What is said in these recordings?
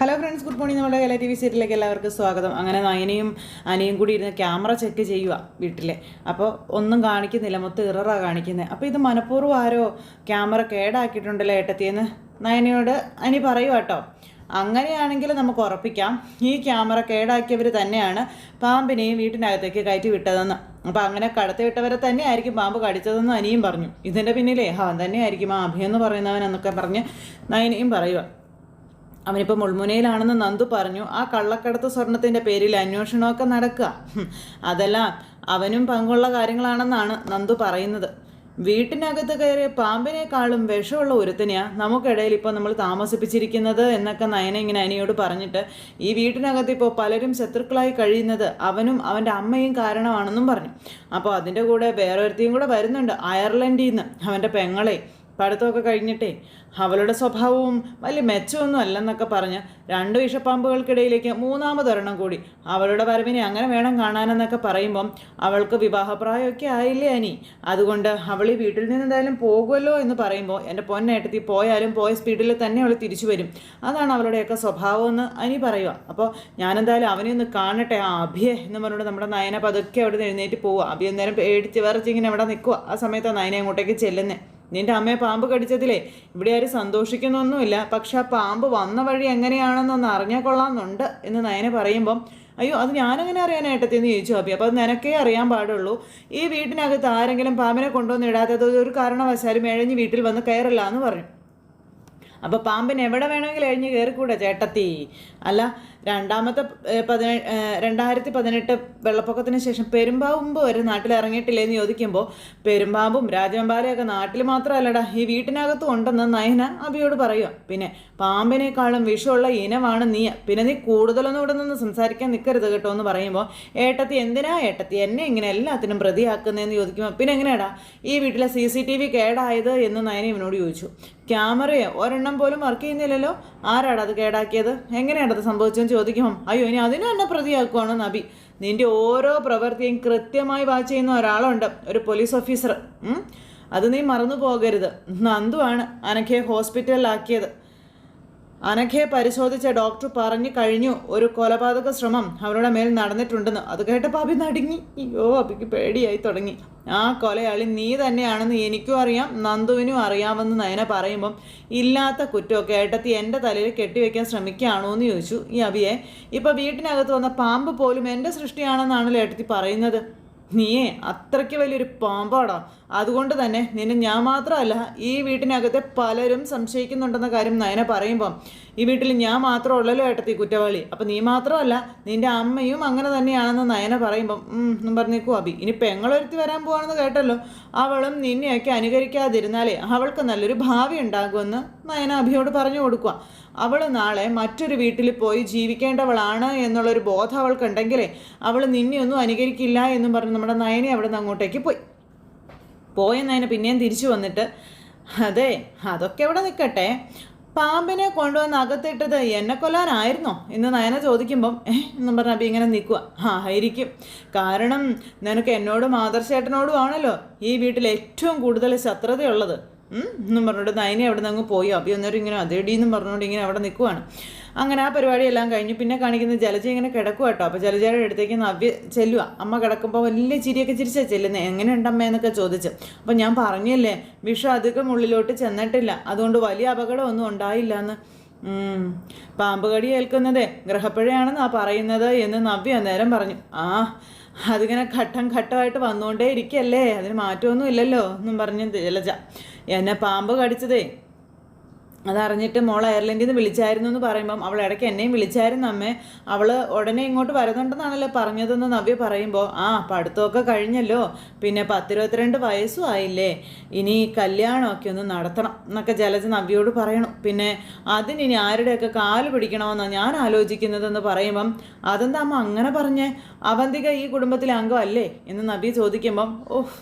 Hello friends good morning നമ്മുടെ കല T V സീരിയലിലേക്ക് എല്ലാവർക്കും സ്വാഗതം. അങ്ങനെ നയനയും അനിയും കൂടി ഇരുന്ന് ക്യാമറ ചെക്ക് ചെയ്യുക വീട്ടിലെ. അപ്പോൾ ഒന്നും കാണിക്കുന്നില്ല മൊത്തം ഇററാ കാണിക്കുന്നത് അപ്പോൾ ഇത് മനഃപൂർവം ആരോ ക്യാമറ കേടാക്കിയിട്ടുണ്ടല്ലോ ഏട്ടത്തിയെന്ന്? നയനയോട് അനി പറയുക കേട്ടോ അങ്ങനെയാണെങ്കിൽ നമുക്ക് ഉറപ്പിക്കാം. ഈ ക്യാമറ കേടാക്കിയവർ തന്നെയാണ് പാമ്പിനെയും വീട്ടിനകത്തേക്ക് കയറ്റി വിട്ടതെന്ന്. അപ്പോൾ അങ്ങനെ കടത്തി വിട്ടവരെ തന്നെയായിരിക്കും പാമ്പ് കടിച്ചതെന്ന് അനിയും പറഞ്ഞു. ഇതിന്റെ പിന്നിലേ അവൻ തന്നെയായിരിക്കും ആ അഭിയെന്ന് പറയുന്നവൻ എന്നൊക്കെ പറഞ്ഞ് നയനയും പറയുക അവനിപ്പോൾ മുൾമുനയിലാണെന്ന് നന്ദു പറഞ്ഞു. ആ കള്ളക്കടത്ത് സ്വർണത്തിന്റെ പേരിൽ അന്വേഷണമൊക്കെ നടക്കുക. അതെല്ലാം അവനും പങ്കുള്ള കാര്യങ്ങളാണെന്നാണ് നന്ദു പറയുന്നത്. വീട്ടിനകത്ത് കയറിയ പാമ്പിനേക്കാളും വിഷമുള്ള ഒരുത്തനെയാ നമുക്കിടയിൽ ഇപ്പോൾ നമ്മൾ താമസിപ്പിച്ചിരിക്കുന്നത് എന്നൊക്കെ നയന ഇങ്ങനെ അനിയോട് പറഞ്ഞിട്ട് ഈ വീട്ടിനകത്ത് ഇപ്പോൾ പലരും ശത്രുക്കളായി കഴിയുന്നത് അവനും അവന്റെ അമ്മയും കാരണമാണെന്നും പറഞ്ഞു. അപ്പോൾ അതിന്റെ കൂടെ വേറൊരുത്തിയും കൂടെ വരുന്നുണ്ട് അയർലൻഡിൽ നിന്ന് അവന്റെ പെങ്ങളെ. പഠിത്തമൊക്കെ കഴിഞ്ഞിട്ടേ അവളുടെ സ്വഭാവവും വലിയ മെച്ചമൊന്നും അല്ലെന്നൊക്കെ പറഞ്ഞ് രണ്ട് വിഷപ്പാമ്പുകൾക്കിടയിലേക്ക് മൂന്നാമതൊരെണ്ണം കൂടി അവളുടെ വരവിനെ അങ്ങനെ വേണം കാണാനെന്നൊക്കെ പറയുമ്പം അവൾക്ക് വിവാഹപ്രായമൊക്കെ ആയില്ലേ അനി? അതുകൊണ്ട് അവൾ ഈ വീട്ടിൽ നിന്ന് എന്തായാലും പോകുമല്ലോ എന്ന് പറയുമ്പോൾ എന്റെ പൊന്നേട്ടത്തി പോയാലും പോയ സ്പീഡിൽ തന്നെ അവൾ തിരിച്ചു വരും. അതാണ് അവളുടെയൊക്കെ സ്വഭാവം എന്ന് അനി പറയുക. അപ്പോൾ ഞാനെന്തായാലും അവനെ ഒന്ന് കാണട്ടെ. ആ അഭിയെ എന്ന് പറഞ്ഞുകൊണ്ട് നമ്മുടെ നയന പതുക്കെ അവിടെ എഴുന്നേറ്റ് പോവുക. അഭി അന്നേരം പേടിച്ച് വിറച്ചിങ്ങനെ അവിടെ നിൽക്കുക. ആ സമയത്ത് നയനെ അങ്ങോട്ടേക്ക് ചെല്ലുന്നത് നിന്റെ അമ്മയെ പാമ്പ് കടിച്ചതിലേ. ഇവിടെ ആരും സന്തോഷിക്കുന്നൊന്നുമില്ല. പക്ഷെ ആ പാമ്പ് വന്ന വഴി എങ്ങനെയാണെന്നൊന്ന് അറിഞ്ഞാൽ കൊള്ളാമെന്നുണ്ട് എന്ന് നയന പറയുമ്പം അയ്യോ അത് ഞാനെങ്ങനെ അറിയാനായിട്ടത്തി എന്ന് ചോദിച്ചു അപ്പി അപ്പോൾ അത് നിനക്കേ അറിയാൻ പാടുള്ളൂ. ഈ വീട്ടിനകത്ത് ആരെങ്കിലും പാമ്പിനെ കൊണ്ടുവന്ന് ഇടാത്തത് ഒരു കാരണവശാലും എഴഞ്ഞ് വീട്ടിൽ വന്ന് കയറില്ല എന്ന് പറഞ്ഞു. അപ്പോൾ പാമ്പിന് എവിടെ വേണമെങ്കിലും എഴിഞ്ഞ് കയറിക്കൂടെ ചേട്ടത്തി? അല്ല രണ്ടാമത്തെ പതിനെ രണ്ടായിരത്തി പതിനെട്ട് വെള്ളപ്പൊക്കത്തിന് ശേഷം പെരുമ്പാമ്പ് വരെ നാട്ടിൽ ഇറങ്ങിയിട്ടില്ലേ എന്ന് ചോദിക്കുമ്പോൾ പെരുമ്പാമ്പും രാജവെമ്പാലയൊക്കെ നാട്ടിൽ മാത്രമല്ലടാ ഈ വീട്ടിനകത്തും ഉണ്ടെന്ന് നയന അബിയോട് പറയുക പിന്നെ പാമ്പിനേക്കാളും വിഷമുള്ള ഇനമാണ് നീ പിന്നെ നീ കൂടുതലൊന്നും ഇവിടെ നിന്ന് സംസാരിക്കാൻ നിൽക്കരുത് കേട്ടോ എന്ന് പറയുമ്പോൾ ഏട്ടത്തി എന്തിനാ ഏട്ടത്തി എന്നെ ഇങ്ങനെ എല്ലാത്തിനും പ്രതിയാക്കുന്നതെന്ന് ചോദിക്കുമ്പോൾ പിന്നെ എങ്ങനെയാടാ ഈ വീട്ടിലെ സി സി ടി വി കേടായത് എന്ന് നയന ഇവനോട് ചോദിച്ചു. ക്യാമറയോ ഒരെണ്ണം പോലും വർക്ക് ചെയ്യുന്നില്ലല്ലോ? ആരാടാ അത് കേടാക്കിയത്? എങ്ങനെയാണ് അത് സംഭവിച്ചതെന്ന് ചോദിക്കും അയ്യോ ഇനി അതിനെ തന്നെ പ്രതിയാക്കുവാണ് നബി. നിന്റെ ഓരോ പ്രവൃത്തിയും കൃത്യമായി വാച്ച് ചെയ്യുന്ന ഒരാളുണ്ട് ഒരു പോലീസ് ഓഫീസർ? അത് നീ മറന്നു പോകരുത് നന്ദുവാണ് അനഘയെ ഹോസ്പിറ്റലിലാക്കിയത് അനഘയെ പരിശോധിച്ച ഡോക്ടർ പറഞ്ഞു കഴിഞ്ഞു. ഒരു കൊലപാതക ശ്രമം അവരുടെ മേൽ നടന്നിട്ടുണ്ടെന്ന്. അത് കേട്ടപ്പോൾ അഭി നടുങ്ങി. അയ്യോ അഭിക്ക് പേടിയായി തുടങ്ങി. ആ കൊലയാളി നീ തന്നെയാണെന്ന് എനിക്കും അറിയാം. നന്ദുവിനും അറിയാമെന്ന് നയന പറയുമ്പം ഇല്ലാത്ത കുറ്റമൊക്കെ ഏട്ടത്തി എന്റെ തലയിൽ കെട്ടിവെക്കാൻ ശ്രമിക്കുകയാണോ എന്ന് ചോദിച്ചു. ഈ അഭിയെ ഇപ്പം വീട്ടിനകത്ത് വന്ന പാമ്പ് പോലും എന്റെ സൃഷ്ടിയാണെന്നാണല്ലോ ഏട്ടത്തി പറയുന്നത്. നീയേ അത്രയ്ക്ക് വലിയൊരു പാമ്പാടാ. അതുകൊണ്ട് തന്നെ നിന്നെ ഞാൻ മാത്രമല്ല ഈ വീട്ടിനകത്തെ പലരും സംശയിക്കുന്നുണ്ടെന്ന കാര്യം നയന പറയുമ്പം. ഈ വീട്ടിൽ ഞാൻ മാത്രം ഉള്ളല്ലോ ഏട്ടത്തി കുറ്റവാളി. അപ്പം നീ മാത്രമല്ല നിന്റെ അമ്മയും അങ്ങനെ തന്നെയാണെന്ന് നയന പറയുമ്പം എന്നും പറഞ്ഞേക്കു അബി ഇനി പെങ്ങളൊരുത്തി വരാൻ പോവാണെന്ന് കേട്ടല്ലോ. അവളും നിന്നെയൊക്കെ അനുകരിക്കാതിരുന്നാലേ അവൾക്ക് നല്ലൊരു ഭാവി ഉണ്ടാകുമെന്ന് നയന അഭിയോട് പറഞ്ഞു കൊടുക്കുക അവൾ നാളെ മറ്റൊരു വീട്ടിൽ പോയി ജീവിക്കേണ്ടവളാണ് എന്നുള്ളൊരു ബോധം അവൾക്കുണ്ടെങ്കിലേ അവൾ നിന്നെയൊന്നും അനുകരിക്കില്ല എന്നും പറഞ്ഞ് നമ്മുടെ നയനെ അവിടെ നിന്ന് അങ്ങോട്ടേക്ക് പോയി. പോയ നയന പിന്നെയും തിരിച്ചു വന്നിട്ട് അതെ അതൊക്കെ ഇവിടെ നിൽക്കട്ടെ പാമ്പിനെ കൊണ്ടുവന്ന് അകത്തിട്ടത് എന്നെ കൊല്ലാനായിരുന്നോ? എന്ന് നയന ചോദിക്കുമ്പം എന്നും പറഞ്ഞ അപ്പം ഇങ്ങനെ നിൽക്കുക ആയിരിക്കും. കാരണം നിനക്ക് എന്നോടും ആദർശേട്ടനോടും ആണല്ലോ ഈ വീട്ടിൽ ഏറ്റവും കൂടുതൽ ശത്രുതയുള്ളത്. എന്നും പറഞ്ഞിട്ട് നയനി അവിടെ നിന്ന് അങ്ങ് പോയി. അഭി എന്നൊരു ഇങ്ങനെ അതേടി എന്നും പറഞ്ഞുകൊണ്ട് ഇങ്ങനെ അവിടെ നിൽക്കുവാണ് അങ്ങനെ ആ പരിപാടിയെല്ലാം കഴിഞ്ഞു. പിന്നെ കാണിക്കുന്ന ജലജ ഇങ്ങനെ കിടക്കുക കേട്ടോ അപ്പോൾ ജലജയുടെ അടുത്തേക്ക് നവ്യ ചെല്ലുക അമ്മ കിടക്കുമ്പോൾ വലിയ ചിരിയൊക്കെ ചിരിച്ചാ ചെല്ലുന്നത് എങ്ങനെയുണ്ട് അമ്മ എന്നൊക്കെ ചോദിച്ചു. അപ്പോൾ ഞാൻ പറഞ്ഞില്ലേ വിഷ അധികം ഉള്ളിലോട്ട് ചെന്നിട്ടില്ല. അതുകൊണ്ട് വലിയ അപകടമൊന്നും ഉണ്ടായില്ല എന്ന്. പാമ്പ് കടി ഏൽക്കുന്നത് ആ പറയുന്നത് എന്ന് നവ്യ അന്നേരം പറഞ്ഞു. ആ അതിങ്ങനെ ഘട്ടം ഘട്ടമായിട്ട് വന്നുകൊണ്ടേ ഇരിക്കല്ലേ. അതിന് മാറ്റമൊന്നും ഇല്ലല്ലോ എന്നും പറഞ്ഞു ജലജ. എന്നെ പാമ്പ് കടിച്ചതേ. അതറിഞ്ഞിട്ട് മോൾ അയർലൻഡിൽ നിന്ന് വിളിച്ചായിരുന്നു എന്ന് പറയുമ്പം അവൾ ഇടയ്ക്ക് എന്നെയും വിളിച്ചായിരുന്നു അമ്മേ. അവൾ ഉടനെ ഇങ്ങോട്ട് വരുന്നുണ്ടെന്നാണല്ലോ പറഞ്ഞതെന്ന് നവ്യ പറയുമ്പോൾ ആ പഠിത്തമൊക്കെ കഴിഞ്ഞല്ലോ. പിന്നെ പത്തിരുപത്തിരണ്ട് വയസ്സും ആയില്ലേ. ഇനി കല്യാണമൊക്കെ ഒന്ന് നടത്തണം എന്നൊക്കെ ജലജ നവ്യോട് പറയണം. പിന്നെ അതിനിനി ആരുടെയൊക്കെ കാൽ പിടിക്കണമെന്നാണ് ഞാൻ ആലോചിക്കുന്നതെന്ന് പറയുമ്പം അതെന്താ അമ്മ അങ്ങനെ പറഞ്ഞേ? അവന്തിക ഈ കുടുംബത്തിലെ അംഗമല്ലേ? എന്ന് നവ്യ ചോദിക്കുമ്പം ഓഹ്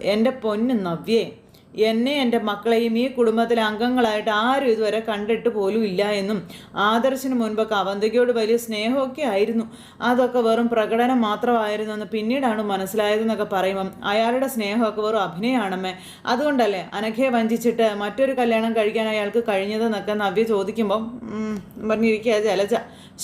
എന്റെ പൊന്ന് നവ്യേ. എന്നെ എന്റെ മക്കളെയും ഈ കുടുംബത്തിലെ അംഗങ്ങളായിട്ട് ആരും ഇതുവരെ കണ്ടിട്ട് പോലും ഇല്ല എന്നും ആദർശിന് മുൻപൊക്കെ അവന്തികയോട് വലിയ സ്നേഹമൊക്കെ ആയിരുന്നു. അതൊക്കെ വെറും പ്രകടനം മാത്രമായിരുന്നു എന്ന് പിന്നീടാണ് മനസ്സിലായതെന്നൊക്കെ പറയുമ്പം അയാളുടെ സ്നേഹമൊക്കെ വെറും അഭിനയമാണമ്മേ അതുകൊണ്ടല്ലേ അനഘയെ വഞ്ചിച്ചിട്ട് മറ്റൊരു കല്യാണം കഴിക്കാൻ അയാൾക്ക് കഴിഞ്ഞതെന്നൊക്കെ നവ്യ ചോദിക്കുമ്പം പറഞ്ഞിരിക്കുക ജലജ.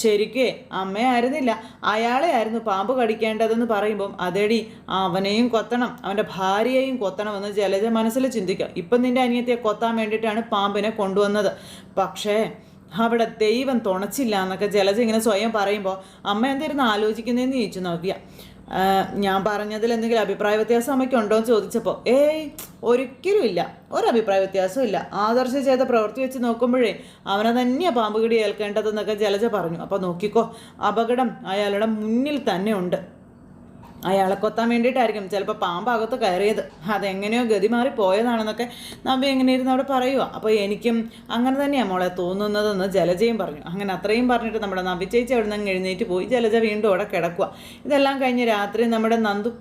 ശരിക്കേ അമ്മയായിരുന്നില്ല. അയാളെ ആയിരുന്നു പാമ്പ് കടിക്കേണ്ടതെന്ന് പറയുമ്പം അതേടി അവനെയും കൊത്തണം അവന്റെ ഭാര്യയെയും കൊത്തണമെന്ന് ജലജ മനസ്സിൽ ചിന്തിക്കുക. ഇപ്പം നിന്റെ അനിയത്തിയെ കൊത്താൻ വേണ്ടിയിട്ടാണ് പാമ്പിനെ കൊണ്ടുവന്നത്. പക്ഷേ അവിടെ ദൈവം തുണച്ചില്ല എന്നൊക്കെ ജലജ ഇങ്ങനെ സ്വയം പറയുമ്പോൾ അമ്മ എന്തായിരുന്നു ആലോചിക്കുന്നതെന്ന് ചോദിച്ചു. ആ, ഞാൻ പറഞ്ഞതിൽ എന്തെങ്കിലും അഭിപ്രായ വ്യത്യാസം അമ്മയ്ക്ക് ഉണ്ടോ എന്ന് ചോദിച്ചപ്പോൾ ഏയ് ഒരിക്കലും ഇല്ല. ഒരഭിപ്രായ വ്യത്യാസവും ഇല്ല. ആദർശ ചെയ്ത പ്രവൃത്തി വെച്ച് നോക്കുമ്പോഴേ അവനെ തന്നെയാണ് പാമ്പുകിടി ഏൽക്കേണ്ടതെന്നൊക്കെ ജലജ പറഞ്ഞു. അപ്പോൾ നോക്കിക്കോ അപകടം അയാളുടെ മുന്നിൽ തന്നെ ഉണ്ട്. അയാളെ കൊത്താൻ വേണ്ടിയിട്ടായിരിക്കും ചിലപ്പോൾ പാമ്പകത്ത് കയറിയത്. അതെങ്ങനെയോ ഗതി മാറി പോയതാണെന്നൊക്കെ നവ്യ എങ്ങനെ ഇരുന്ന് അവിടെ പറയുക അപ്പോൾ എനിക്കും അങ്ങനെ തന്നെയാണ് മോളെ തോന്നുന്നതെന്ന് ജലജയും പറഞ്ഞു. അങ്ങനെ അത്രയും പറഞ്ഞിട്ട് നമ്മുടെ നബി ചേച്ചി അവിടെ നിന്ന് എഴുന്നേറ്റ് പോയി. ജലജ വീണ്ടും അവിടെ കിടക്കുക ഇതെല്ലാം കഴിഞ്ഞ് രാത്രി നമ്മുടെ നന്ദു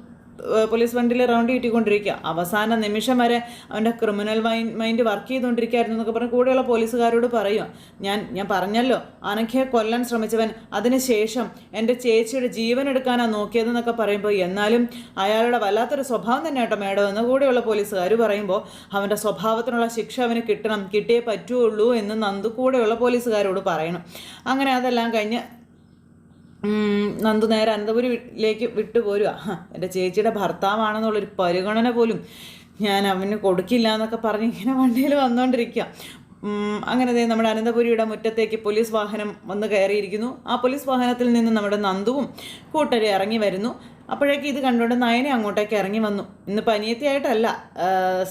പോലീസ് വണ്ടിയിൽ റൗണ്ട് കിട്ടിക്കൊണ്ടിരിക്കുക. അവസാന നിമിഷം വരെ അവന്റെ ക്രിമിനൽ മൈൻഡ് വർക്ക് ചെയ്തുകൊണ്ടിരിക്കുകയായിരുന്നു എന്നൊക്കെ പറഞ്ഞ് കൂടെയുള്ള പോലീസുകാരോട് പറയും. ഞാൻ ഞാൻ പറഞ്ഞല്ലോ അനഖ്യ കൊല്ലാൻ ശ്രമിച്ചവൻ. അതിനുശേഷം എന്റെ ചേച്ചിയുടെ ജീവൻ എടുക്കാനാണ് നോക്കിയതെന്നൊക്കെ പറയുമ്പോൾ എന്നാലും അയാളുടെ വല്ലാത്തൊരു സ്വഭാവം തന്നെ കേട്ടോ മേഡം എന്ന് കൂടെയുള്ള പോലീസുകാർ പറയുമ്പോൾ അവന്റെ സ്വഭാവത്തിനുള്ള ശിക്ഷ അവന് കിട്ടണം കിട്ടിയേ പറ്റുള്ളൂ എന്ന് നന്ദു കൂടെയുള്ള പോലീസുകാരോട് പറയണം. അങ്ങനെ അതെല്ലാം കഴിഞ്ഞ് നന്ദു നേരെ അനന്തപുരിയിലേക്ക് വിട്ടു പോരുക എന്റെ ചേച്ചിയുടെ ഭർത്താവാണെന്നുള്ളൊരു പരിഗണന പോലും ഞാൻ അവന് കൊടുക്കില്ല എന്നൊക്കെ പറഞ്ഞ് ഇങ്ങനെ വണ്ടിയിൽ വന്നുകൊണ്ടിരിക്കുക അങ്ങനെ ദേ നമ്മുടെ അനന്തപുരിയുടെ മുറ്റത്തേക്ക് പോലീസ് വാഹനം വന്ന് കയറിയിരിക്കുന്നു. ആ പോലീസ് വാഹനത്തിൽ നിന്ന് നമ്മുടെ നന്ദുവും കൂട്ടരെ ഇറങ്ങി വരുന്നു. അപ്പോഴേക്ക് ഇത് കണ്ടുകൊണ്ട് നയനെ അങ്ങോട്ടേക്ക് ഇറങ്ങി വന്നു. ഇന്ന് പനിയത്തിയായിട്ടല്ല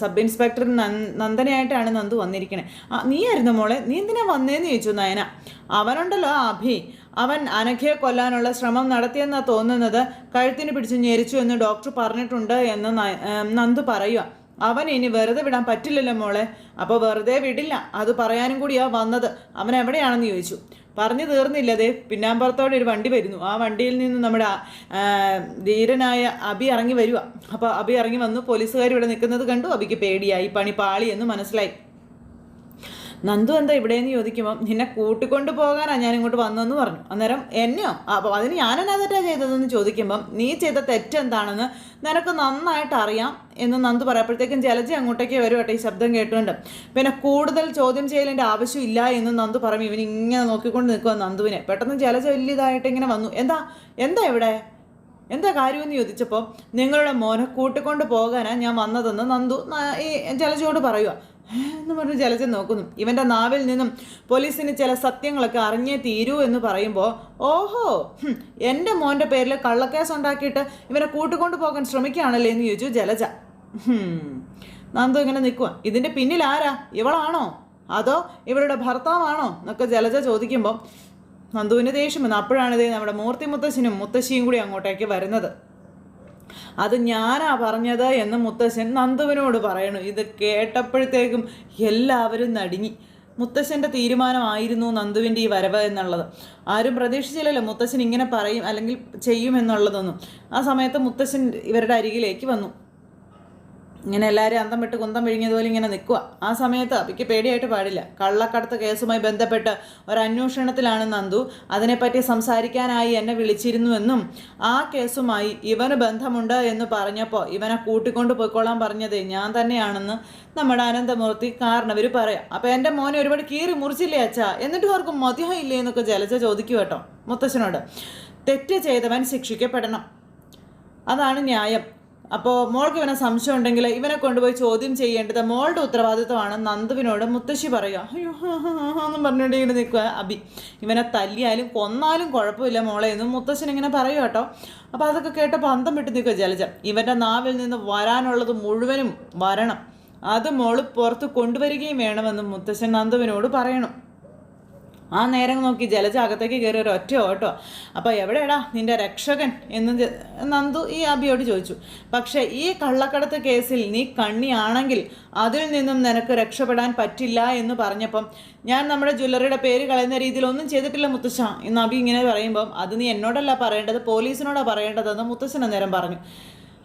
സബ് ഇൻസ്പെക്ടർ നന് നന്ദനയായിട്ടാണ് നന്ദു വന്നിരിക്കണേ. നീ ആയിരുന്നു മോളെ? നീ എന്തിനാ വന്നേന്ന് ചോദിച്ചു നയന. അവനുണ്ടല്ലോ അഭി. അവൻ അനഘയെ കൊല്ലാനുള്ള ശ്രമം നടത്തിയെന്നാണ് തോന്നുന്നത് കഴുത്തിന് പിടിച്ച് ഞെരിച്ചു എന്ന് ഡോക്ടർ പറഞ്ഞിട്ടുണ്ട് എന്ന് നന്ദു പറയുക. അവൻ ഇനി വെറുതെ വിടാൻ പറ്റില്ലല്ലോ മോളെ. അപ്പോൾ വെറുതെ വിടില്ല. അത് പറയാനും കൂടിയാ വന്നത്. അവൻ എവിടെയാണെന്ന് ചോദിച്ചു. പറഞ്ഞു തീർന്നില്ലതേ പിന്നാമ്പുറത്തോടെ ഒരു വണ്ടി വരുന്നു. ആ വണ്ടിയിൽ നിന്ന് നമ്മുടെ ധീരനായ അബി ഇറങ്ങി വരിക അപ്പോൾ അബി ഇറങ്ങി വന്നു. പോലീസുകാർ ഇവിടെ നിൽക്കുന്നത് കണ്ടു. അബിക്ക് പേടിയായി. പണി പാളി എന്ന് മനസ്സിലായി. നന്ദു എന്താ ഇവിടെയെന്ന് ചോദിക്കുമ്പോൾ നിന്നെ കൂട്ടിക്കൊണ്ട് പോകാനാണ് ഞാൻ ഇങ്ങോട്ട് വന്നതെന്ന് പറഞ്ഞു. അന്നേരം എന്നെയോ? അപ്പോൾ അതിന് ഞാൻ എന്നാ തെറ്റാ ചെയ്തതെന്ന് ചോദിക്കുമ്പം നീ ചെയ്ത തെറ്റെന്താണെന്ന് നിനക്ക് നന്നായിട്ട് അറിയാം. എന്ന് നന്ദു പറയപ്പോഴത്തേക്കും ജലജി അങ്ങോട്ടേക്ക് വരും കേട്ടോ ഈ ശബ്ദം കേട്ടുകൊണ്ട്. പിന്നെ കൂടുതൽ ചോദ്യം ചെയ്യലിന്റെ ആവശ്യമില്ല എന്ന് നന്ദു പറയും. ഇവൻ ഇങ്ങനെ നോക്കിക്കൊണ്ട് നിൽക്കുക നന്ദുവിനെ. പെട്ടെന്ന് ജലജ വലിയതായിട്ട് ഇങ്ങനെ വന്നു. എന്താ? എന്താ ഇവിടെ? എന്താ കാര്യമെന്ന് ചോദിച്ചപ്പോൾ നിങ്ങളുടെ മോനെ കൂട്ടിക്കൊണ്ട് പോകാനാണ് ഞാൻ വന്നതെന്ന് നന്ദു ഈ ജലജയോട് പറയുക? എന്ന് പറഞ്ഞ് ജലജ നോക്കുന്നു. ഇവന്റെ നാവിൽ നിന്നും പോലീസിന് ചില സത്യങ്ങളൊക്കെ അറിഞ്ഞേ തീരൂ എന്ന് പറയുമ്പോൾ ഓഹോ എന്റെ മോന്റെ പേരിൽ കള്ളക്കേസ് ഉണ്ടാക്കിയിട്ട് ഇവനെ കൂട്ടിക്കൊണ്ടു പോകാൻ ശ്രമിക്കുകയാണല്ലേ എന്ന് ചോദിച്ചു ജലജ. നന്ദു ഇങ്ങനെ നിൽക്കുക ഇതിന്റെ പിന്നിൽ ആരാ? ഇവളാണോ? അതോ ഇവരുടെ ഭർത്താവാണോ? എന്നൊക്കെ ജലജ ചോദിക്കുമ്പോൾ നന്ദുവിന് ദേഷ്യം വന്നു. അപ്പോഴാണ് ഇതേ നമ്മുടെ മൂർത്തി മുത്തശ്ശനും മുത്തശ്ശിയും കൂടി അങ്ങോട്ടേക്ക് വരുന്നത്. അത് ഞാനാ പറഞ്ഞത് എന്ന് മുത്തശ്ശൻ നന്ദുവിനോട് പറയണു. ഇത് കേട്ടപ്പോഴത്തേക്കും എല്ലാവരും നടുങ്ങി. മുത്തശ്ശന്റെ തീരുമാനമായിരുന്നു നന്ദുവിന്റെ ഈ വരവ് എന്നുള്ളത്. ആരും പ്രതീക്ഷിച്ചില്ലല്ലോ മുത്തശ്ശൻ ഇങ്ങനെ പറയും അല്ലെങ്കിൽ ചെയ്യും എന്നുള്ളതൊന്നും. ആ സമയത്ത് മുത്തശ്ശൻ ഇവരുടെ അരികിലേക്ക് വന്നു. ഇങ്ങനെ എല്ലാവരും അന്തം വിട്ട് കുന്തം വിഴുങ്ങിയതുപോലെ ഇങ്ങനെ നിൽക്കുക ആ സമയത്ത് അപ്പിക്ക് പേടിയായിട്ട് പാടില്ല. കള്ളക്കടത്ത് കേസുമായി ബന്ധപ്പെട്ട് ഒരു അന്വേഷണത്തിലാണ് നന്ദു. അതിനെപ്പറ്റി സംസാരിക്കാനായി എന്നെ വിളിച്ചിരുന്നുവെന്നും ആ കേസുമായി ഇവന് ബന്ധമുണ്ട് എന്ന് പറഞ്ഞപ്പോൾ ഇവനെ കൂട്ടിക്കൊണ്ട് പോയിക്കൊള്ളാൻ പറഞ്ഞത് ഞാൻ തന്നെയാണെന്ന് നമ്മുടെ അനന്തമൂർത്തി കാരണവർ പറയാം. അപ്പോൾ എന്റെ മോനെ ഒരുപാട് കീറി മുറിച്ചില്ലേ അച്ഛാ? എന്നിട്ടും മതിയോ മതിയായില്ലേ എന്നൊക്കെ ജലജ ചോദിക്കും കേട്ടോ മുത്തശ്ശനോട്. തെറ്റ് ചെയ്തവൻ ശിക്ഷിക്കപ്പെടണം. അതാണ് ന്യായം. അപ്പോൾ മോൾക്ക് ഇവനെ സംശയം ഉണ്ടെങ്കിൽ ഇവനെ കൊണ്ടുപോയി ചോദ്യം ചെയ്യേണ്ടത് മോളുടെ ഉത്തരവാദിത്വമാണ് നന്ദുവിനോട് മുത്തശ്ശി പറയുക. അയ്യോ എന്നും പറഞ്ഞുകൊണ്ട് ഇങ്ങനെ നിൽക്കുക. അബി ഇവനെ തല്ലിയാലും കൊന്നാലും കുഴപ്പമില്ല മോളെ എന്നും മുത്തശ്ശൻ ഇങ്ങനെ പറയും കേട്ടോ. അപ്പോൾ അതൊക്കെ കേട്ടപ്പോൾ അന്തം വിട്ട് നിൽക്കുക ജലജ ഇവന്റെ നാവിൽ നിന്ന് വരാനുള്ളത് മുഴുവനും വരണം. അത് മോൾ പുറത്ത് കൊണ്ടുവരികയും വേണമെന്നും മുത്തശ്ശൻ നന്ദുവിനോട് പറയണം. ആ നേരം നോക്കി ജലജ അകത്തേക്ക് കയറി ഒരു ഒറ്റ ഓട്ടോ. അപ്പോൾ എവിടെയാടാ നിന്റെ രക്ഷകൻ? എന്ന് നന്ദു ഈ അബിയോട് ചോദിച്ചു. പക്ഷേ ഈ കള്ളക്കടത്ത് കേസിൽ നീ കണ്ണിയാണെങ്കിൽ അതിൽ നിന്നും നിനക്ക് രക്ഷപ്പെടാൻ പറ്റില്ല എന്ന് പറഞ്ഞപ്പം ഞാൻ നമ്മുടെ ജ്വല്ലറിയുടെ പേര് കളയുന്ന രീതിയിൽ ഒന്നും ചെയ്തിട്ടില്ല മുത്തശ്ശ എന്ന് അബി ഇങ്ങനെ പറയുമ്പം അത് നീ എന്നോടല്ല പറയേണ്ടത് പോലീസിനോടാണ് പറയേണ്ടതെന്ന് മുത്തശ്ശൻ അന്നേരം പറഞ്ഞു.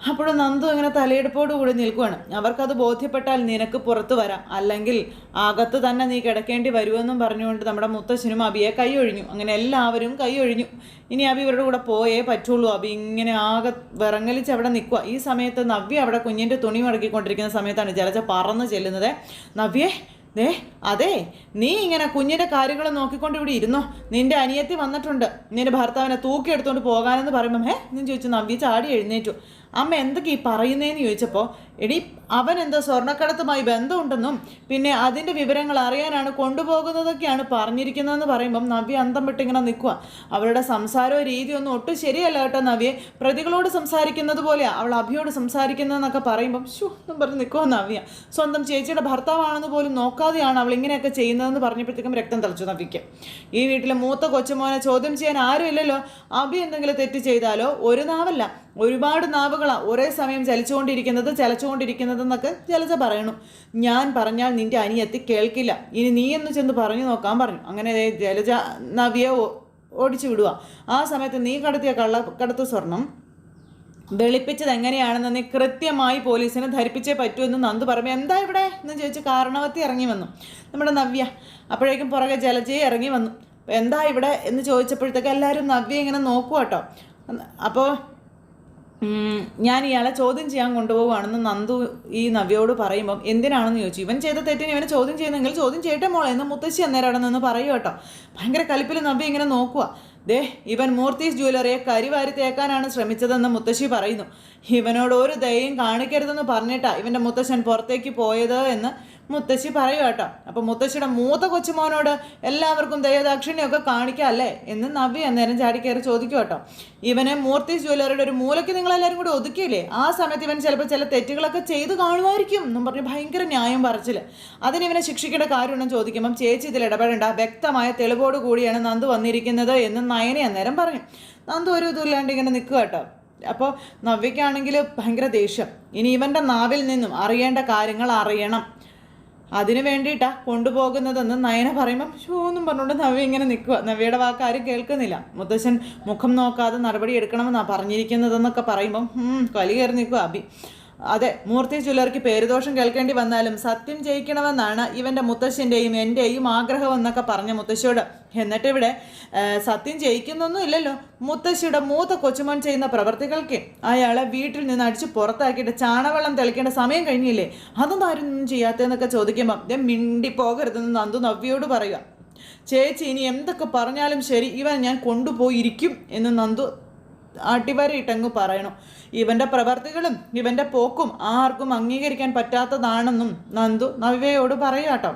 അപ്പോഴും നന്ദു ഇങ്ങനെ തലയെടുപ്പോട് കൂടി നിൽക്കുവാണ്. അവർക്കത് ബോധ്യപ്പെട്ടാൽ നിനക്ക് പുറത്തു വരാം. അല്ലെങ്കിൽ അകത്ത് തന്നെ നീ കിടക്കേണ്ടി വരുമെന്നും പറഞ്ഞുകൊണ്ട് നമ്മുടെ മുത്തശ്ശനും അബിയെ കൈയൊഴിഞ്ഞു. അങ്ങനെ എല്ലാവരും കൈയൊഴിഞ്ഞു. ഇനി അബി ഇവരുടെ കൂടെ പോയേ പറ്റുള്ളൂ. അബി ഇങ്ങനെ ആകെ വിറങ്ങലിച്ച് അവിടെ നിൽക്കുക ഈ സമയത്ത് നവ്യ അവിടെ കുഞ്ഞിന്റെ തുണി മടക്കിക്കൊണ്ടിരിക്കുന്ന സമയത്താണ് ജലജ പറന്ന് ചെല്ലുന്നത്. നവ്യേ ദേ അതെ നീ ഇങ്ങനെ കുഞ്ഞിന്റെ കാര്യങ്ങൾ നോക്കിക്കൊണ്ട് ഇവിടെ ഇരുന്നോ? നിന്റെ അനിയത്തി വന്നിട്ടുണ്ട്. നിന്റെ ഭർത്താവിനെ തൂക്കിയെടുത്തുകൊണ്ട് പോകാനെന്ന് പറയുമ്പം ഹേ നീ ചോദിച്ചു നവ്യ ചാടി എഴുന്നേറ്റു. അമ്മ എന്തൊക്കെ ഈ പറയുന്നതെന്ന് ചോദിച്ചപ്പോൾ എടി അവൻ എന്താ സ്വർണക്കടത്തുമായി ബന്ധമുണ്ടെന്നും പിന്നെ അതിന്റെ വിവരങ്ങൾ അറിയാനാണ് കൊണ്ടുപോകുന്നതൊക്കെയാണ് പറഞ്ഞിരിക്കുന്നതെന്ന് പറയുമ്പം നവ്യ അന്തം വിട്ടിങ്ങനെ നിൽക്കുക അവളുടെ സംസാരവും രീതിയൊന്നും ഒട്ടും ശരിയല്ല കേട്ടോ നവ്യെ. പ്രതികളോട് സംസാരിക്കുന്നത് പോലെയാണ് അവൾ അഭിയോട് സംസാരിക്കുന്നതെന്നൊക്കെ പറയുമ്പം ഷൂ എന്നും പറഞ്ഞ് നിൽക്കുക നവ്യ. സ്വന്തം ചേച്ചിയുടെ ഭർത്താവാണെന്ന് പോലും നോക്കാതെയാണ് അവൾ ഇങ്ങനെയൊക്കെ ചെയ്യുന്നതെന്ന് പറഞ്ഞപ്പോഴത്തേക്കും രക്തം തളിച്ചു നവ്യയ്ക്ക്. ഈ വീട്ടിലെ മൂത്ത കൊച്ചുമോനെ ചോദ്യം ചെയ്യാൻ ആരുമില്ലല്ലോ? അഭി എന്തെങ്കിലും തെറ്റ് ചെയ്താലോ? ഒരു നാവല്ല. ഒരുപാട് നാവുകളാണ് ഒരേ സമയം ചലിച്ചുകൊണ്ടിരിക്കുന്നത് എന്നൊക്കെ ജലജ പറയണു. ഞാൻ പറഞ്ഞാൽ നിന്റെ അനിയത്തി കേൾക്കില്ല. ഇനി നീ എന്ന് ചെന്ന് പറഞ്ഞു നോക്കാൻ പറഞ്ഞു. അങ്ങനെ ജലജ നവിയെ ഓടിച്ചു വിടുക ആ സമയത്ത് നീ കടത്തിയ കള്ള കടത്തു സ്വർണം വെളുപ്പിച്ചത് എങ്ങനെയാണെന്ന് നീ കൃത്യമായി പോലീസിനെ ധരിപ്പിച്ചേ പറ്റൂ എന്ന് നന്ദു പറയുമ്പോൾ എന്താ ഇവിടെ? എന്ന് ചോദിച്ച് കാരണവത്തി ഇറങ്ങി വന്നു. നമ്മുടെ നവ്യ. അപ്പോഴേക്കും പുറകെ ജലജയെ ഇറങ്ങി വന്നു. എന്താ ഇവിടെ? എന്ന് ചോദിച്ചപ്പോഴത്തേക്ക് എല്ലാവരും നവ്യ ഇങ്ങനെ നോക്കുക കേട്ടോ അപ്പോൾ ഞാൻ ഇയാളെ ചോദ്യം ചെയ്യാൻ കൊണ്ടുപോവുകയാണെന്ന് നന്ദു ഈ നവ്യയോട് പറയുമ്പം എന്തിനാണെന്ന് ചോദിച്ചു. ഇവൻ ചെയ്ത തെറ്റിന് ഇവനെ ചോദ്യം ചെയ്യുന്നെങ്കിൽ ചോദ്യം ചെയ്യട്ടെ മോളെ. എന്ന് മുത്തശ്ശി അന്നേരം അവിടെ നിന്ന് പറയൂ കേട്ടോ. ഭയങ്കര കലിപ്പിൽ നവ്യ ഇങ്ങനെ നോക്കുക ദേ ഇവൻ മൂർത്തീസ് ജ്വല്ലറിയെ കരിവാരി തേക്കാനാണ് ശ്രമിച്ചതെന്ന് മുത്തശ്ശി പറയുന്നു. ഇവനോട് ഒരു ദയയും കാണിക്കരുതെന്ന് പറഞ്ഞിട്ടാ ഇവന്റെ മുത്തശ്ശൻ പുറത്തേക്ക് പോയത് എന്ന് മുത്തശ്ശി പറയുക കേട്ടോ. അപ്പോൾ മുത്തശ്ശിയുടെ മൂത്ത കൊച്ചുമോനോട് എല്ലാവർക്കും ദയദാക്ഷിണ്യമൊക്കെ കാണിക്കാമല്ലേ എന്ന് നവ്യ അന്നേരം ചാടി കയറി ചോദിക്കും കേട്ടോ. ഇവനെ മൂർത്തി ജ്വല്ലറിയുടെ ഒരു മൂലയ്ക്ക് നിങ്ങൾ നിങ്ങളെല്ലാവരും കൂടി ഒതുക്കിയില്ലേ? ആ സമയത്ത് ഇവൻ ചിലപ്പോൾ ചില തെറ്റുകളൊക്കെ ചെയ്തു കാണുമായിരിക്കും എന്നും പറഞ്ഞ് ഭയങ്കര ന്യായം പറച്ചിൽ. അതിന് ഇവനെ ശിക്ഷിക്കേണ്ട കാര്യമുണ്ടെന്ന് ചോദിക്കുമ്പം ചേച്ചി ഇതിൽ ഇടപെടേണ്ട. വ്യക്തമായ തെളിവോട് കൂടിയാണ് നന്ദു വന്നിരിക്കുന്നത് എന്ന് നയനെ അന്നേരം പറഞ്ഞു. നന്ദു ഒരു ഇതുമില്ലാണ്ട് ഇങ്ങനെ നിൽക്കുക കേട്ടോ. അപ്പോൾ നവ്യക്കാണെങ്കിൽ ഭയങ്കര ദേഷ്യം. ഇനി ഇവന്റെ നാവിൽ നിന്നും അറിയേണ്ട കാര്യങ്ങൾ അറിയണം. അതിന് വേണ്ടിയിട്ടാ കൊണ്ടുപോകുന്നതെന്ന് നയന പറയുമ്പം ഷോ എന്നും പറഞ്ഞുകൊണ്ട് നവ്യ ഇങ്ങനെ നിൽക്കുക നവ്യയുടെ വാക്ക് ആരും കേൾക്കുന്നില്ല. മുത്തശ്ശൻ മുഖം നോക്കാതെ നടപടി എടുക്കണമെന്നാണ് പറഞ്ഞിരിക്കുന്നതെന്നൊക്കെ പറയുമ്പം "ഉം, കലി കയറി നിൽക്കുക അബി അതെ മൂർത്തി ജ്വല്ലറിക്ക് പേരുദോഷം കേൾക്കേണ്ടി വന്നാലും സത്യം ജയിക്കണമെന്നാണ് ഇവന്റെ മുത്തശ്ശന്റെയും എന്റെയും ആഗ്രഹം എന്നൊക്കെ പറഞ്ഞ മുത്തശ്ശിയോട്. എന്നിട്ട് ഇവിടെ സത്യം ജയിക്കുന്നൊന്നും ഇല്ലല്ലോ. മുത്തശ്ശിയുടെ മൂത്ത കൊച്ചുമോൻ ചെയ്യുന്ന പ്രവർത്തികൾക്ക് അയാളെ വീട്ടിൽ നിന്ന് അടിച്ച് പുറത്താക്കിയിട്ട് ചാണവെള്ളം തെളിക്കേണ്ട സമയം കഴിഞ്ഞില്ലേ? അതൊന്നും ആരും ഒന്നും ചെയ്യാത്തതെന്നൊക്കെ ചോദിക്കുമ്പം ഞാൻ മിണ്ടി പോകരുതെന്ന് നന്ദു നവ്യയോട് പറയുക. ചേച്ചി ഇനി എന്തൊക്കെ പറഞ്ഞാലും ശരി ഇവൻ ഞാൻ കൊണ്ടുപോയിരിക്കും എന്ന് നന്ദു അടിവരയിട്ടങ്ങ് പറയണം. ഇവന്റെ പ്രവർത്തികളും ഇവന്റെ പോക്കും ആർക്കും അംഗീകരിക്കാൻ പറ്റാത്തതാണെന്നും നന്ദു നവ്യയോട് പറയാട്ടോ.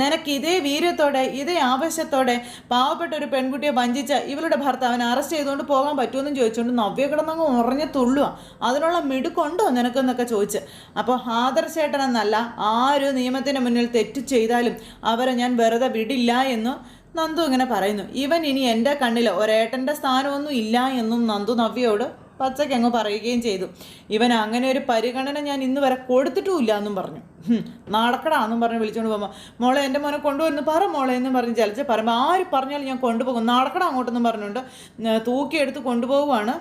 നിനക്ക് ഇതേ വീര്യത്തോടെ ഇതേ ആവശ്യത്തോടെ പാവപ്പെട്ട ഒരു പെൺകുട്ടിയെ വഞ്ചിച്ച ഇവളുടെ ഭർത്താവിനെ അറസ്റ്റ് ചെയ്തുകൊണ്ട് പോകാൻ പറ്റുമെന്നും ചോദിച്ചുകൊണ്ട് നവ്യ കിടന്നങ്ങ് ഉറഞ്ഞു തുള്ളുക അതിനുള്ള മിടുക്കുണ്ടോ നിനക്കെന്നൊക്കെ ചോദിച്ച്. അപ്പോൾ ആദർശേട്ടനെന്നല്ല ആര് നിയമത്തിന് മുന്നിൽ തെറ്റ് ചെയ്താലും അവരെ ഞാൻ വെറുതെ വിടില്ല എന്ന് നന്ദു ഇങ്ങനെ പറയുന്നു. ഇവൻ ഇനി എന്റെ കണ്ണിൽ ഒരേട്ടന്റെ സ്ഥാനമൊന്നും ഇല്ല എന്നും നന്ദു നവ്യയോട് പച്ചയ്ക്ക് അങ്ങ് പറയുകയും ചെയ്തു. ഇവൻ അങ്ങനെ ഒരു പരിഗണന ഞാൻ ഇന്ന് വരെ കൊടുത്തിട്ടുമില്ല എന്നും പറഞ്ഞു. നടക്കടാ എന്നും പറഞ്ഞ് വിളിച്ചുകൊണ്ട് പോകുമ്പോൾ മോളെ എന്റെ മോനെ കൊണ്ടുവരുന്നു പറ മോളെ എന്നും പറഞ്ഞ് ചലച്ച് പറയുമ്പോൾ ആര് പറഞ്ഞാലും ഞാൻ കൊണ്ടുപോകും. നടക്കടാ അങ്ങോട്ടെന്നും പറഞ്ഞുകൊണ്ട് തൂക്കിയെടുത്ത് കൊണ്ടുപോകുവാണ്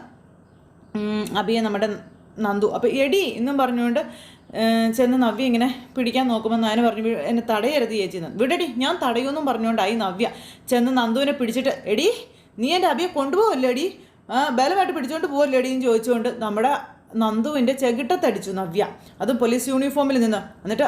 ഉം, അബിയെ നമ്മുടെ നന്ദു. അപ്പോൾ എടി എന്നും പറഞ്ഞുകൊണ്ട് ചെന്ന് നവ്യ ഇങ്ങനെ പിടിക്കാൻ നോക്കുമ്പോൾ നാന് പറഞ്ഞു എന്നെ തടയരുത് ചേച്ചി എന്ന്. വിടടി ഞാൻ തടയുമെന്നും പറഞ്ഞുകൊണ്ടായി നവ്യ. ചെന്ന് നന്ദുവിനെ പിടിച്ചിട്ട് എടി നീ എന്റെ അബിയെ കൊണ്ടുപോകല്ലേടി ആ ബലമായിട്ട് പിടിച്ചുകൊണ്ട് പോകല്ലേടി എന്ന് ചോദിച്ചുകൊണ്ട് നമ്മുടെ നന്ദുവിന്റെ ചെകിട്ടത്തടിച്ചു നവ്യ. അതും പോലീസ് യൂണിഫോമിൽ നിന്ന്. എന്നിട്ട്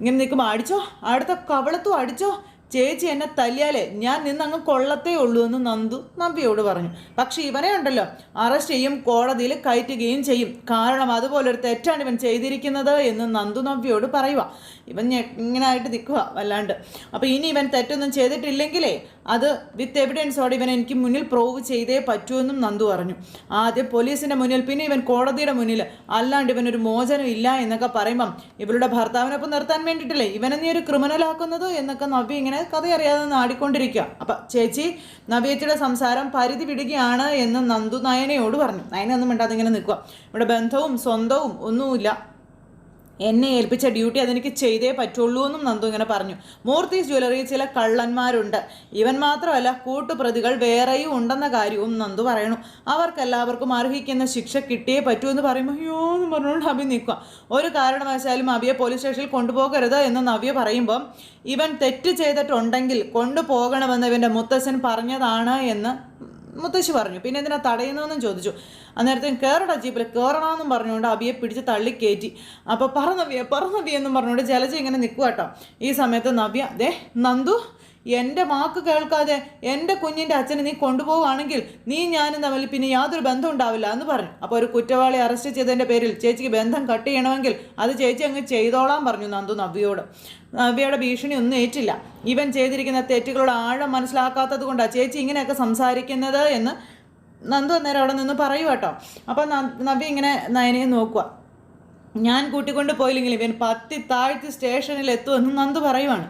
ഇങ്ങനെ നിൽക്കുമ്പോൾ അടിച്ചോ അടുത്ത കവളത്തും അടിച്ചോ ചേച്ചി എന്നെ തല്ലിയാലേ ഞാൻ നിന്ന് അങ്ങ് കൊള്ളത്തേ ഉള്ളൂ എന്ന് നന്ദു നമ്പിയോട് പറഞ്ഞു. പക്ഷെ ഇവനെ ഉണ്ടല്ലോ അറസ്റ്റ് ചെയ്യും കോടതിയിൽ കയറ്റുകയും ചെയ്യും. കാരണം അതുപോലൊരു തെറ്റാണ് ഇവൻ ചെയ്തിരിക്കുന്നത് എന്ന് നന്ദു നമ്പിയോട് പറയുക ഇവൻ ഞെ- ഇങ്ങനെ ആയിട്ട് നിൽക്കുക വല്ലാണ്ട്. അപ്പോൾ ഇനി ഇവൻ തെറ്റൊന്നും ചെയ്തിട്ടില്ലെങ്കിലേ അത് വിത്ത് എവിഡൻസോടെ ഇവൻ എനിക്ക് മുന്നിൽ പ്രൂവ് ചെയ്തേ പറ്റുമെന്നും നന്ദു പറഞ്ഞു. ആദ്യം പോലീസിന്റെ മുന്നിൽ പിന്നെ ഇവൻ കോടതിയുടെ മുന്നിൽ. അല്ലാണ്ട് ഇവനൊരു മോചനം ഇല്ല എന്നൊക്കെ പറയുമ്പം ഇവളുടെ ഭർത്താവിനൊപ്പം നിർത്താൻ വേണ്ടിയിട്ടില്ലേ? ഇവനെ നീ ഒരു ക്രിമിനൽ ആക്കുന്നത് എന്നൊക്കെ നവ്യ ഇങ്ങനെ കഥ അറിയാതെ നാടിക്കൊണ്ടിരിക്കുക അപ്പം ചേച്ചി നവ്യച്ചിയുടെ സംസാരം പരിധി വിടുകയാണ് എന്ന് നന്ദു നയനയോട് പറഞ്ഞു. നയന ഒന്നും മിണ്ടാതെ ഇങ്ങനെ നിൽക്കുക ഇവിടെ ബന്ധവും സ്വന്തവും ഒന്നുമില്ല. എന്നെ ഏൽപ്പിച്ച ഡ്യൂട്ടി അതെനിക്ക് ചെയ്തേ പറ്റുള്ളൂ എന്നും നന്ദു ഇങ്ങനെ പറഞ്ഞു. മൂർത്തീസ് ജ്വല്ലറിയിൽ ചില കള്ളന്മാരുണ്ട്. ഇവൻ മാത്രമല്ല കൂട്ടുപ്രതികൾ വേറെയും ഉണ്ടെന്ന കാര്യവും നന്ദു പറയണു അവർക്കെല്ലാവർക്കും അർഹിക്കുന്ന ശിക്ഷ കിട്ടിയേ പറ്റൂ എന്ന് പറയുമ്പോൾ അയ്യോ എന്ന് പറഞ്ഞുകൊണ്ട് അഭി നിൽക്കുക. ഒരു കാരണവശാലും അഭിയെ പോലീസ് സ്റ്റേഷനിൽ കൊണ്ടുപോകരുത് എന്ന് നവ്യ പറയുമ്പോൾ ഇവൻ തെറ്റ് ചെയ്തിട്ടുണ്ടെങ്കിൽ കൊണ്ടുപോകണമെന്ന് ഇവന്റെ മുത്തശ്ശൻ പറഞ്ഞതാണ് എന്ന് മുത്തശ്ശി പറഞ്ഞു. പിന്നെ എന്തിനാ തടയുന്നതെന്നും ചോദിച്ചു. അന്നേരത്തേക്കും കയറടാ ജീപ്പിൽ കയറണമെന്നും പറഞ്ഞുകൊണ്ട് അബിയെ പിടിച്ച് തള്ളി കയറ്റി അപ്പോൾ പറ നവ്യ എന്നും പറഞ്ഞുകൊണ്ട് ജലജ ഇങ്ങനെ നിൽക്കുക ഈ സമയത്ത് നവ്യ ദേ നന്ദു എന്റെ വാക്ക് കേൾക്കാതെ എന്റെ കുഞ്ഞിന്റെ അച്ഛനെ നീ കൊണ്ടുപോവുകയാണെങ്കിൽ നീ ഞാനും തമ്മിൽ പിന്നെ യാതൊരു ബന്ധം ഉണ്ടാവില്ല എന്ന് പറഞ്ഞു. അപ്പോൾ ഒരു കുറ്റവാളി അറസ്റ്റ് ചെയ്തതിന്റെ പേരിൽ ചേച്ചിക്ക് ബന്ധം കട്ട് ചെയ്യണമെങ്കിൽ അത് ചേച്ചി അങ്ങ് ചെയ്തോളാം പറഞ്ഞു നന്ദു നവ്യയോട്. നവ്യയുടെ ഭീഷണി ഒന്നും ഏറ്റില്ല. ഇവൻ ചെയ്തിരിക്കുന്ന തെറ്റുകളോട് ആഴം മനസ്സിലാക്കാത്തത് കൊണ്ടാണ് ചേച്ചി ഇങ്ങനെയൊക്കെ സംസാരിക്കുന്നത് എന്ന് നന്ദു അന്നേരം അവിടെ നിന്ന് പറയൂ കേട്ടോ. അപ്പോൾ നവ്യ ഇങ്ങനെ നയനയെ നോക്കുക. ഞാൻ കൂട്ടിക്കൊണ്ട് പോയില്ലെങ്കിൽ ഇവൻ പത്തി താഴ്ത്തി സ്റ്റേഷനിൽ എത്തുമെന്ന് നന്ദു പറയുവാണ്.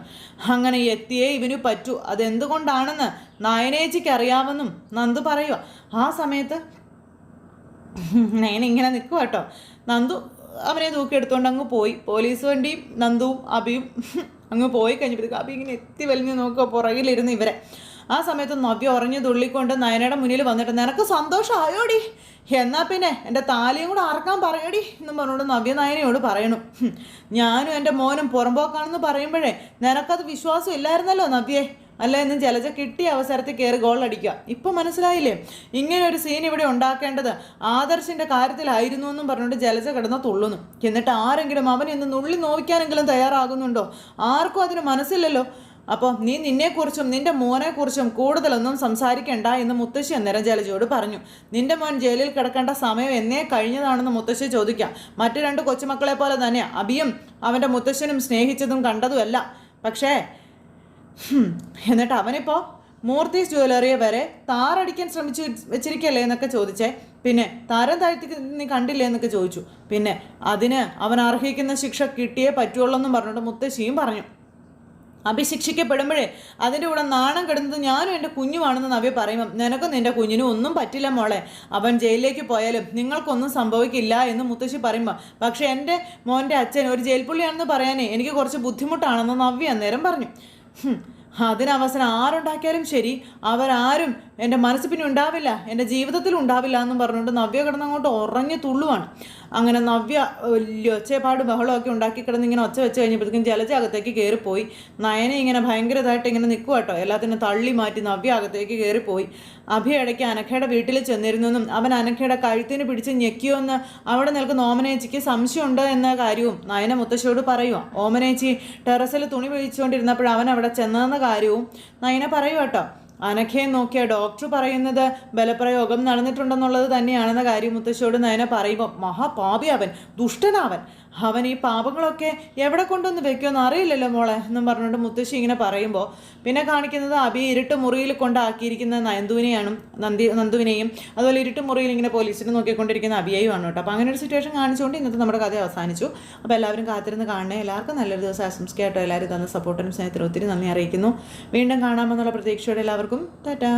അങ്ങനെ എത്തിയേ ഇവന് പറ്റൂ. അതെന്തുകൊണ്ടാണെന്ന് നയനേച്ചിക്ക് അറിയാമെന്നും നന്ദു പറയുക ആ സമയത്ത് നയന ഇങ്ങനെ നിൽക്കുക കേട്ടോ. നന്ദു അവനെ തൂക്കിയെടുത്തുകൊണ്ട് അങ്ങ് പോയി. പോലീസ് വണ്ടിയും നന്ദുവും അബിയും അങ്ങ് പോയി കഴിഞ്ഞപ്പോഴത്തേക്ക് അബി ഇങ്ങനെ എത്തി വലിഞ്ഞ് നോക്കുക പുറകിലിരുന്ന് ഇവരെ. ആ സമയത്ത് നവ്യ ഉറഞ്ഞു തുള്ളിക്കൊണ്ട് നയനയുടെ മുന്നിൽ വന്നിട്ട് നിനക്ക് സന്തോഷമായോടി എന്നാ പിന്നെ എന്റെ താലിയും കൂടെ അറക്കാൻ പറയടി? എന്ന് പറഞ്ഞുകൊണ്ട് നവ്യ നയനയോട് പറയണു. ഞാനും എന്റെ മോനും പുറമ്പോക്കാണെന്ന് പറയുമ്പോഴേ നിനക്കത് വിശ്വാസം ഇല്ലായിരുന്നല്ലോ നവ്യേ. അല്ല എന്നും ജലജ കിട്ടിയ അവസരത്തിൽ കയറി ഗോൾ അടിക്കുക. ഇപ്പം മനസ്സിലായില്ലേ? ഇങ്ങനെ ഒരു സീൻ ഇവിടെ ഉണ്ടാക്കേണ്ടത് ആദർശിന്റെ കാര്യത്തിലായിരുന്നു എന്നും പറഞ്ഞുകൊണ്ട് ജലജ കിടന്ന തുള്ളുന്നു. എന്നിട്ട് ആരെങ്കിലും അവനെ നുള്ളി നോവിക്കാനെങ്കിലും തയ്യാറാകുന്നുണ്ടോ? ആർക്കും അതിന് മനസ്സില്ലല്ലോ. അപ്പോൾ നീ നിന്നെക്കുറിച്ചും നിന്റെ മോനെക്കുറിച്ചും കൂടുതലൊന്നും സംസാരിക്കണ്ട എന്ന് മുത്തശ്ശി അന്നേരം ജലജയോട് പറഞ്ഞു. നിന്റെ മോൻ ജയിലിൽ കിടക്കേണ്ട സമയം എന്നേ കഴിഞ്ഞതാണെന്ന് മുത്തശ്ശി ചോദിക്കാം. മറ്റു രണ്ട് കൊച്ചുമക്കളെ പോലെ തന്നെ അബിയും അവന്റെ മുത്തശ്ശനും സ്നേഹിച്ചതും കണ്ടതുമല്ല. പക്ഷേ എന്നിട്ട് അവനിപ്പോൾ മൂർത്തീസ് ജ്വല്ലറിയെ വരെ താറടിക്കാൻ ശ്രമിച്ചു വെച്ചിരിക്കല്ലേ എന്നൊക്കെ ചോദിച്ചേ. പിന്നെ താരം താഴ്ത്തി നീ കണ്ടില്ലേ എന്നൊക്കെ ചോദിച്ചു. പിന്നെ അതിന് അവൻ അർഹിക്കുന്ന ശിക്ഷ കിട്ടിയേ പറ്റുള്ളൂ എന്നും പറഞ്ഞുകൊണ്ട് മുത്തശ്ശിയും പറഞ്ഞു. അഭിശിക്ഷിക്കപ്പെടുമ്പോഴേ അതിന്റെ കൂടെ നാണം കെടുന്നത് ഞാനും എന്റെ കുഞ്ഞുമാണെന്ന് നവ്യ പറയുമ്പം നിനക്കും നിന്റെ കുഞ്ഞിനും ഒന്നും പറ്റില്ല മോളെ. അവൻ ജയിലിലേക്ക് പോയാലും നിങ്ങൾക്കൊന്നും സംഭവിക്കില്ല എന്ന് മുത്തശ്ശി പറയുമ്പോൾ പക്ഷേ എന്റെ മോന്റെ അച്ഛൻ ഒരു ജയിൽ പുള്ളിയാണെന്ന് പറയാനേ എനിക്ക് കുറച്ച് ബുദ്ധിമുട്ടാണെന്ന് നവ്യ അന്നേരം പറഞ്ഞു. അതിനവസരം ആരുണ്ടാക്കിയാലും ശരി അവരാരും എന്റെ മനസ്സ് പിന്നെ ഉണ്ടാവില്ല എന്റെ ജീവിതത്തിൽ ഉണ്ടാവില്ല എന്നും പറഞ്ഞുകൊണ്ട് നവ്യ കിടന്നങ്ങോട്ട് ഉറഞ്ഞു തുള്ളുവാണ്. അങ്ങനെ നവ്യ വലിയ ഒച്ചപ്പാട് ബഹളമൊക്കെ ഉണ്ടാക്കി കിടന്ന് ഇങ്ങനെ ഒച്ച വെച്ച് കഴിഞ്ഞപ്പോഴത്തേക്കും ജലജ അകത്തേക്ക് കയറിപ്പോയി. നയന ഇങ്ങനെ ഭയങ്കരമായിട്ട് ഇങ്ങനെ നിൽക്കുക കേട്ടോ. എല്ലാത്തിനും തള്ളി മാറ്റി നവ്യ അകത്തേക്ക് കയറിപ്പോയി. അഭി ഇടയ്ക്ക് അനഖയുടെ വീട്ടിൽ ചെന്നിരുന്നു എന്നും അവൻ അനഖയുടെ കഴുത്തിന് പിടിച്ച് ഞെക്കിയോ എന്ന് അവിടെ നിൽക്കുന്ന ഓമനേച്ചിക്ക് സംശയമുണ്ട് എന്ന കാര്യവും നയന മുത്തശ്ശിയോട് പറയുക ഓമനേച്ചി ടെറസിൽ തുണി പിഴിച്ചുകൊണ്ടിരുന്നപ്പോൾ അവൻ അവിടെ ചെന്നതെന്ന കാര്യവും നയന പറയൂ കേട്ടോ. അനഖയെ നോക്കിയ ഡോക്ടർ പറയുന്നത് ബലപ്രയോഗം നടന്നിട്ടുണ്ടെന്നുള്ളത് തന്നെയാണെന്ന കാര്യം മുത്തശ്ശിയോട് നയന പറയുമ്പോൾ മഹാപാപി അവൻ ദുഷ്ടനാവൻ. അവൻ ഈ പാപങ്ങളൊക്കെ എവിടെ കൊണ്ടുവന്ന് വെക്കുമെന്ന് അറിയില്ലല്ലോ മോളെ എന്നും പറഞ്ഞുകൊണ്ട് മുത്തശ്ശി ഇങ്ങനെ പറയുമ്പോൾ പിന്നെ കാണിക്കുന്നത് അബി ഇരുട്ട് മുറിയിൽ കൊണ്ടാക്കിയിരിക്കുന്ന നന്ദുവിനെയാണ് നന്ദി നന്ദുവിനെയും അതുപോലെ ഇരുട്ട് മുറിയിൽ ഇങ്ങനെ പോലീസിനെ നോക്കിക്കൊണ്ടിരിക്കുന്ന അബിയെയുമാണ് കേട്ടോ. അപ്പോൾ അങ്ങനെ ഒരു സിറ്റുവേഷൻ കാണിച്ചുകൊണ്ട് ഇന്നത്തെ നമ്മുടെ കഥ അവസാനിച്ചു. അപ്പോൾ എല്ലാവരും കാത്തിരുന്ന് കാണണേ. എല്ലാവർക്കും നല്ലൊരു ദിവസം ആശംസിക്കാട്ടോ. എല്ലാവരും തന്ന സപ്പോർട്ടിനും സ്നേഹത്തിനും ഒത്തിരി നന്ദി അറിയിക്കുന്നു. വീണ്ടും കാണാമെന്നുള്ള പ്രതീക്ഷയോടെ എല്ലാവർക്കും ടാറ്റാ.